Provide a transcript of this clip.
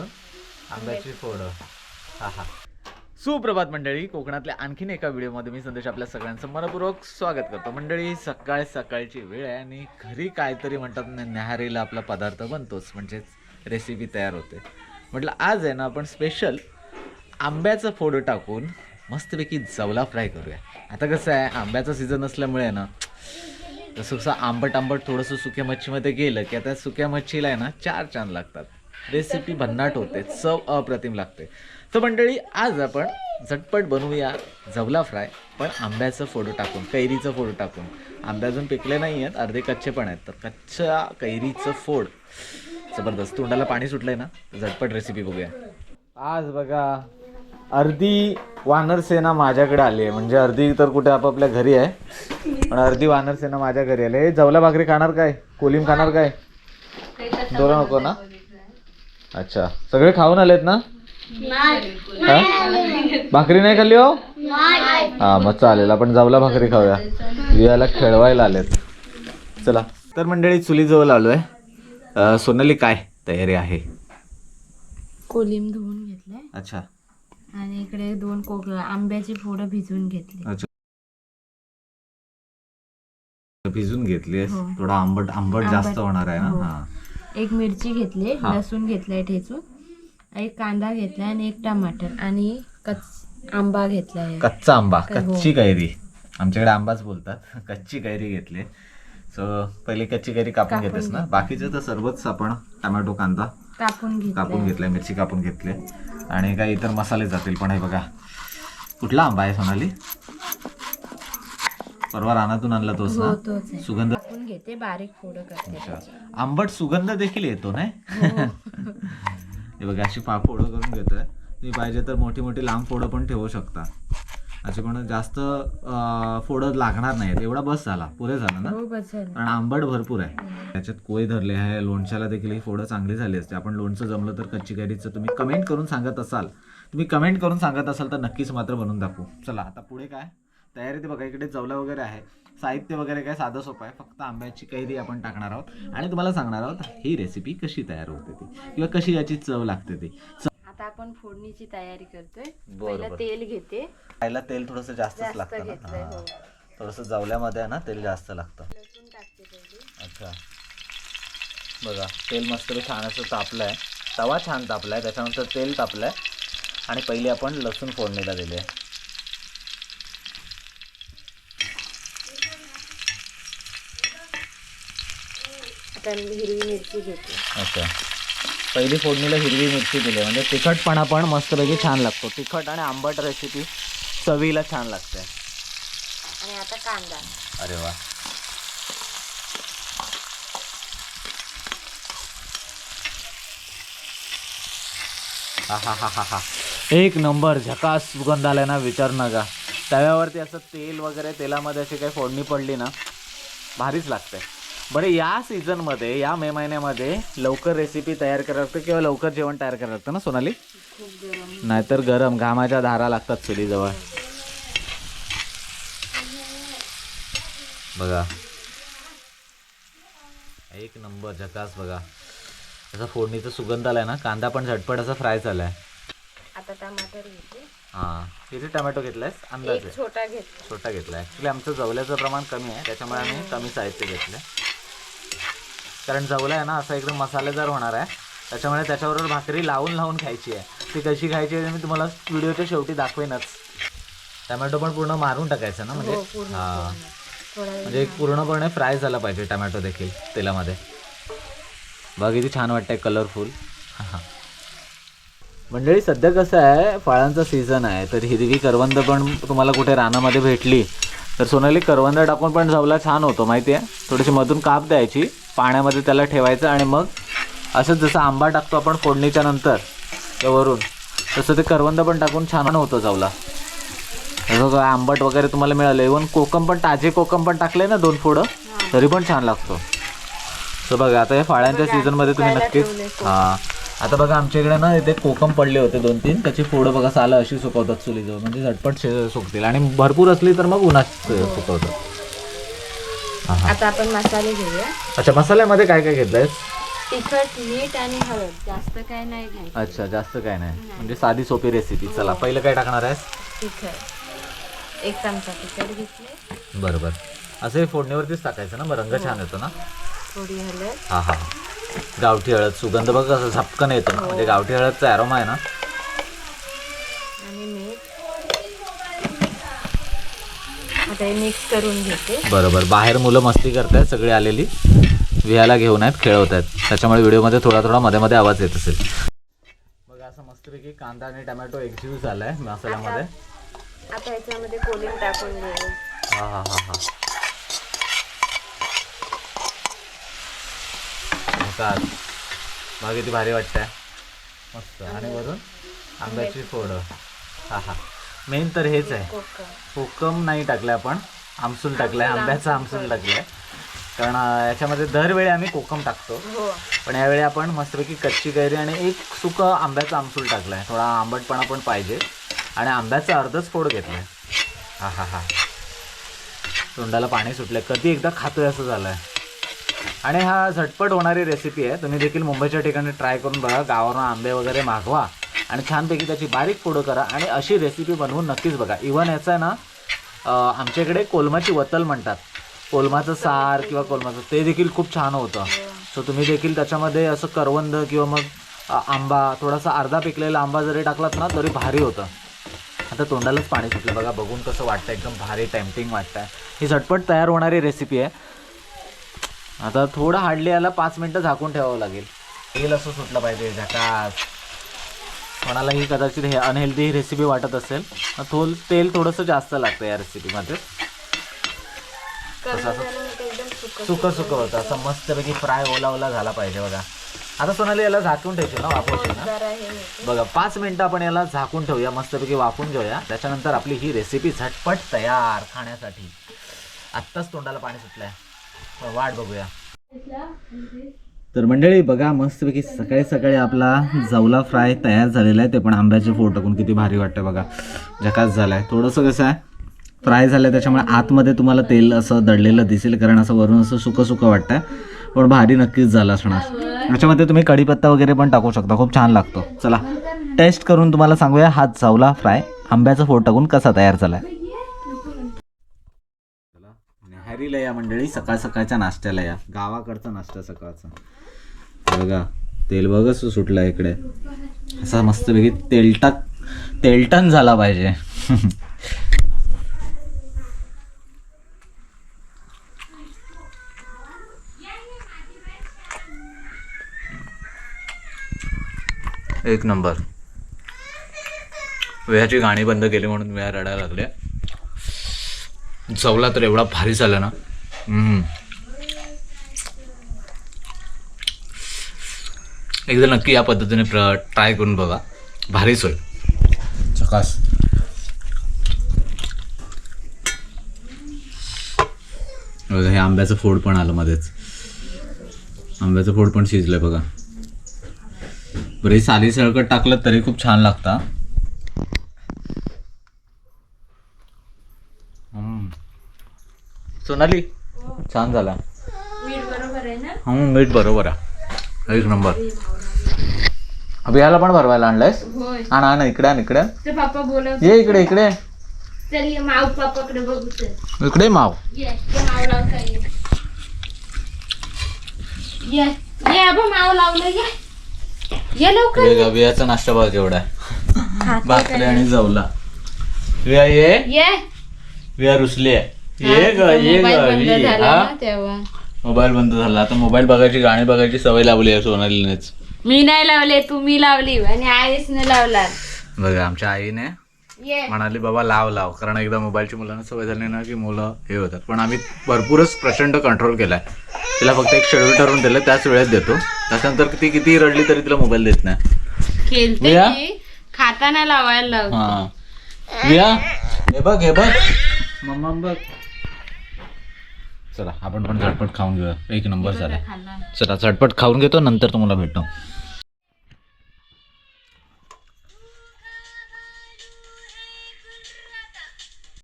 अजून आंब्याची फोडं. हा हा. सुप्रभात मंडळी कोकणातल्या आणखीन एका व्हिडिओमध्ये मी संदेश आपल्या सगळ्यांचं मनपूर्वक स्वागत करतो. मंडळी सकाळ सकाळची वेळ आहे आणि घरी काहीतरी म्हणतात ना न्याहारीला आपला पदार्थ बनतोच म्हणजेच रेसिपी तयार होते. म्हटलं आज आहे ना आपण स्पेशल आंब्याचं फोडं टाकून मस्तपैकी जवला फ्राय करूया. आता कसं आहे आंब्याचा सीझन असल्यामुळे ना तसं कसं आंबट आंबट थोडंसं सुक्या मच्छीमध्ये गेलं की आता सुक्या मच्छीला आहे ना चार चांद लागतात. रेसिपी भन्नाट होते. चव अप्रतिम लागते. तर मंडळी आज आपण झटपट बनवूया जवला फ्राय पण आंब्याचं फोडो टाकून कैरीचं फोडो टाकून. आंबे अजून पिकले नाही आहेत अर्धे कच्चे पण आहेत. तर कच्च्या कैरीचं फोड. जबरदस्त. तोंडाला पाणी सुटलंय ना? झटपट रेसिपी बघूया. आज बघा अर्धी वानर सेना माझ्याकडे आली आहे. म्हणजे अर्धी तर कुठे आपापल्या घरी आहे. पण अर्धी वानर सेना माझ्या घरी आली आहे. जवला भाकरी खाणार काय? कोलिम खाणार काय? दोन नको ना? अच्छा. सगळे खाऊन आलेत ना? हा? भाकरी नाही खाल्ली हो? हा मग चालेल. आपण जावला भाकरी खाऊया. वियाला खेळवायला आलेत. चला. तर मंडळी चुलीजवळ आलोय. अं, सोनाली काय तयारी आहे? कोलिम धुवून घेतलंय. अच्छा. आणि इकडे दोन कोक आंब्याची फोडं भिजवून घेतली. अच्छा. भिजून घेतली हो. थोडा आंबट आंबट जास्त होणार आहे ना? हो. हा एक मिरची घेतली हा. लसूण घेतलाय ठेचून एक कांदा घेतलाय आणि एक टमाटर आणि कच आंबा घेतलाय. कच्चा आंबा काय हो. कच्ची कैरी. आमच्याकडे आंबाच बोलतात. कच्ची कैरी घेतली. सो पहिली कच्ची कैरी कापून कापून घेतेस ना? घेतली. बाकीचे तर सर्वच आपण टमॅटो कांदा कापून कापून घेतलाय मिरची कापून घेतली. आणि काही इतर मसाले जातील पण हे बघा. कुठला आंबा आहे सोनाली? परवा रानातून आणला तोच हो ना तोच आहे. सुगंध कापून घेते बारीक फोडं करते. आंबट सुगंध देखील येतो नाही? हो. हे बघा अशी पा फोडं करून घेतोय. तुम्ही पाहिजे तर मोठी मोठी लांब फोडं पण ठेवू शकता. असे पण जास्त फोडं लागणार नाहीत एवढा बस झाला. पुरे झाला ना? हो. कारण आंबट भरपूर आहे. त्याच्यात कोय धरले आहे? लोणच्याला देखील ही फोडं चांगली झाली असते. आपण लोणचं जमलं तर कच्ची कैरीचं तुम्ही कमेंट करून सांगत असाल. तुम्ही कमेंट करून सांगत असाल तर नक्कीच मात्र बनवून दाखवू. चला आता पुढे काय? तयारी ते बघा इकडे जवला वगैरे आहे. साहित्य वगैरे काय साधं सोपं आहे फक्त आंब्याची कैरी आपण टाकणार आहोत. आणि तुम्हाला सांगणार आहोत ही रेसिपी कशी तयार होते ती किंवा कशी याची चव लागते ती. आता आपण फोडणीची तयारी करतोय. पहिलं. तेल घेते. खायला तेल थोडंसं जास्तच जास्त लागतं ना? हो. थोडंसं जवल्यामध्ये ना तेल जास्त लागतं. अच्छा. बघा तेल मस्त छान असं तापलं आहे तवा छान तापला आहे त्याच्यानंतर तेल तापलं आहे आणि पहिली आपण लसूण फोडणीला दिली. आहे मी हिरवी मिरची घेते. अच्छा. पहिली फोडणीला हिरवी मिरची दिली. म्हणजे तिखटपणा पण मस्तपैकी छान लागतो. तिखट आणि आंबट रेसिपी चवीला छान लागते. आणि आता कांदा. अरे वा. हा हा हा हा हा. एक नंबर झकास सुगंध आलाय ना विचार नका. तव्यावरती असं तेल वगैरे तेलामध्ये अशी काही फोडणी पडली ना भारीच लागते. बरं या सीझनमध्ये या मे महिन्यामध्ये लवकर रेसिपी तयार करायला लागतं किंवा लवकर जेवण तयार करायला लागतं ना सोनाली? नाहीतर गरम घामाच्या धारा लागतात चुलीजवळ. बघा. एक नंबर झकास बघा. असा फोडणीचा सुगंध आलाय ना कांदा पण झटपट असा फ्राय झालाय. आता टमाटर घेते. हां. किती टमॅटो घेतलायस? अंदाजे. छोटा घेते छोटा घेतलाय. ॲक्च्युली आमचं जवल्याचं प्रमाण कमी आहे त्याच्यामुळे आम्ही कमी साहित्य घेतलं कारण जवलं आहे ना असं एकदम मसालेदार होणार आहे. त्याच्यामुळे त्याच्याबरोबर भाकरी लावून लावून खायची आहे. ती कशी खायची आहे मी तुम्हाला व्हिडिओच्या शेवटी दाखवेनच. टमॅटो पण पूर्ण मारून टाकायचं ना हो म्हणजे हां. वेळ म्हणजे पूर्णपणे फ्राय झाला पाहिजे टमॅटो देखील तेलामध्ये. बघ किती छान वाटतंय कलरफुल मंडळी सध्या कसं आहे फळांचा सीझन आहे. तर हिरवी करवंद पण तुम्हाला कुठे रानामध्ये भेटली. तर सोनाली करवंद टाकून पण जवला छान होतो माहिती आहे थोडीशी मधून काप द्यायची. पाण्यामध्ये त्याला ठेवायचं आणि मग असंच जसं आंबा टाकतो आपण फोडणीच्या नंतर वरून तसं ते करवंद पण टाकून छान होतं जवला हे बघा आंबट वगैरे तुम्हाला मिळालं. इवन कोकम पण ताजे कोकम पण टाकले ना दोन फोडं तरी पण छान लागतो. तर बघा आता या फाळ्यांच्या सीझनमध्ये तुम्ही नक्कीच. हां. आता बघा आमच्या इकडे ना इथे कोकम पडले होते दोन तीन त्याची फोडं बघा सालं अशी सुकवतात चुलीजवळ म्हणजे झटपट सुकतील. आणि भरपूर असली तर मग उन्हात हो. सुकवतात. हां हां आता आपण मसाले घेऊया. अच्छा मसाल्यामध्ये काय काय घेतलंयस तिखट मीठ आणि हळद. जास्त काय नाही घ्यायचं अच्छा जास्त काय नाही. म्हणजे साधी सोपी रेसिपी चला पहिलं काय टाकणार आहेस? तिखट. एक चमचा तिखट घेतले बरोबर. असं हे फोडणीवरतीच टाकायचं ना मग रंग छान येतो ना? थोडी हळद. हा हा. गावठी हळद सुगंध बघ कसं झपकन येतो. ना म्हणजे गावठी हळदचा ॲरोमा आहे ना आणि मीठ मिक्स करून घेते. बरोबर. बाहेर मुलं मस्ती करतायत सगळी आलेली. विहायला घेऊन आहेत खेळवत आहेत त्याच्यामुळे व्हिडिओमध्ये थोडा थोडा मध्ये मध्ये आवाज येत असेल. बघा असं मस्तपैकी कांदा आणि टमॅटो एकजीव झालाय मसाल्यामध्ये. आता ह्याच्यामध्ये कोलिंग टाकून घेऊ हा हा हा हा. बघा किती भारी वाटतंय. मस्त. आणि वरून आंब्याची फोडं. हा हा. मेन तर हेच आहे. कोकम. कोकम नाही टाकलं आपण. आमसूल टाकलाय. आंब्याचा आमसूल टाकलाय. कारण अं, याच्यामध्ये दरवेळी आम्ही कोकम टाकतो. हो. पण यावेळी आपण मस्तपैकी कच्ची कैरी आणि एक सुकं आंब्याचा आमसूल टाकलाय. थोडा आंबटपणा पण पाहिजे. आणि आंब्याचं अर्धच फोड घेतलाय. हा हा हा. तोंडाला पाणी सुटलंय. कधी एकदा खातोय असं झालंय. आणि हा झटपट होणारी रेसिपी आहे. तुम्ही देखील मुंबईच्या ठिकाणी ट्राय करून बघा. गावावरून आंबे वगैरे मागवा. आणि छानपैकी त्याची बारीक फोडं करा आणि अशी रेसिपी बनवून नक्कीच बघा. इवन याचं आहे ना आमच्याकडे कोलमाची वतल म्हणतात. कोलमाचं सार किंवा कोलमाचं ते देखील खूप छान होतं. सो तुम्ही देखील त्याच्यामध्ये असं करवंद किंवा मग आंबा थोडासा अर्धा पिकलेला आंबा जरी टाकलात ना तरी भारी होतं. आता तोंडालाच पाणी सुटलं. बघा बघून कसं वाटतं एकदम भारी टेम्पटिंग वाटतं ही झटपट तयार होणारी रेसिपी आहे. आता थोडं हार्डली याला पाच मिनटं झाकून ठेवावं लागेल. तेल असं सुटलं पाहिजे झकास. कोणालाही कदाचित हे अनहेल्दी रेसिपी वाटत असेल थोल तेल थोडंसं जास्त लागतं या रेसिपीमध्ये कमी झाल्यानंतर एकदम सुकं सुकं होतं. असं मस्तपैकी फ्राय ओला ओला झाला पाहिजे बघा. आता सोनाली याला झाकून ठेवशील ना वापरशील ना? जरा हे होते. बघा पाच मिनिटं आपण याला झाकून ठेवूया मस्तपैकी वाफून घेऊया. त्याच्यानंतर आपली ही रेसिपी झटपट तयार खाण्यासाठी. आत्ताच तोंडाला पाणी सुटलंय. मग वाट बघूया. तर मंडळी बघा मस्तपैकी सकाळी सकाळी आपला जवला फ्राय तयार झालेला आहे. ते पण आंब्याचे फोड टाकून किती भारी वाटतं बघा. झकास आहे थोडंसं कसं आहे फ्राय झालं त्याच्यामुळे आतमध्ये तुम्हाला तेल असं दडलेलं दिसेल कारण असं वरून असं सुकं सुकं वाटतं पण भारी नक्कीच झालं असणार. याच्यामध्ये तुम्ही कढीपत्ता वगैरे पण टाकू शकता. खूप छान लागतो. चला टेस्ट करून तुम्हाला सांगूया हा जावला फ्राय आंब्याचं फोड टाकून कसा तयार झाला आहे हॅरीला या मंडळी सकाळ सकाळच्या नाश्त्याला या. गावाकडचा नाश्ता सकाळचा. बघा तेल बघच सुटला इकडे. असा मस्तपैकी तेलटक तेलटन झाला पाहिजे. एक नंबर. वेळाची गाणी बंद केली म्हणून वेळा रडायला लागल्या. चवला तर एवढा भारी झाला ना. एकदा नक्की या पद्धतीने प्र ट्राय करून बघा. भारीच होईल. चकास. बघा हे आंब्याचं फोड पण आलं मध्येच. आंब्याचं फोड पण शिजलं बघा. बरे साली सळकट टाकलं तरी खूप छान लागतं सोनाली छान झाला. मीठ बरोबर आहे ना हम्म मीठ बरोबर आहे. एक नंबर. अभियाला पण भरवायला आणलायस? आण आण इकडे आण इकडे. ये इकडे इकडे. इकडे माव. हे अभियाचा नाश्ता केवढा आहे. भाकरी आणि जवला. विया ये. विया रुसली आहे. ये ग ये मोबाईल ग बंद. झाला हा? ना तेव्हा. मोबाईल बंद झाला. आता मोबाईल बघायची गाणी बघायची सवय लावली आहे सोनालीनेच. मी नाही लावले तुम्ही लावली आणि आईसने लावला बघा आमच्या आईने म्हणाली बाबा लाव लाव. कारण एकदा मोबाईलची मुलांना सवय झाली ना की मुलं हे होतात. पण आम्ही भरपूरच प्रचंड कंट्रोल केलाय. तिला फक्त एक शेड्यूल ठरवून दिलं त्याच वेळेत देतो. त्याच्यानंतर ती किती रडली तरी तिला मोबाईल देत नाही. खाताना लावायला लाव हा. विया? हे बघ हे बघ. मम्मा बघ. चला आपण पण झटपट खाऊन घेऊया. एक नंबर झाला. चला झटपट खाऊन घेतो नंतर तुम्हाला भेटतो.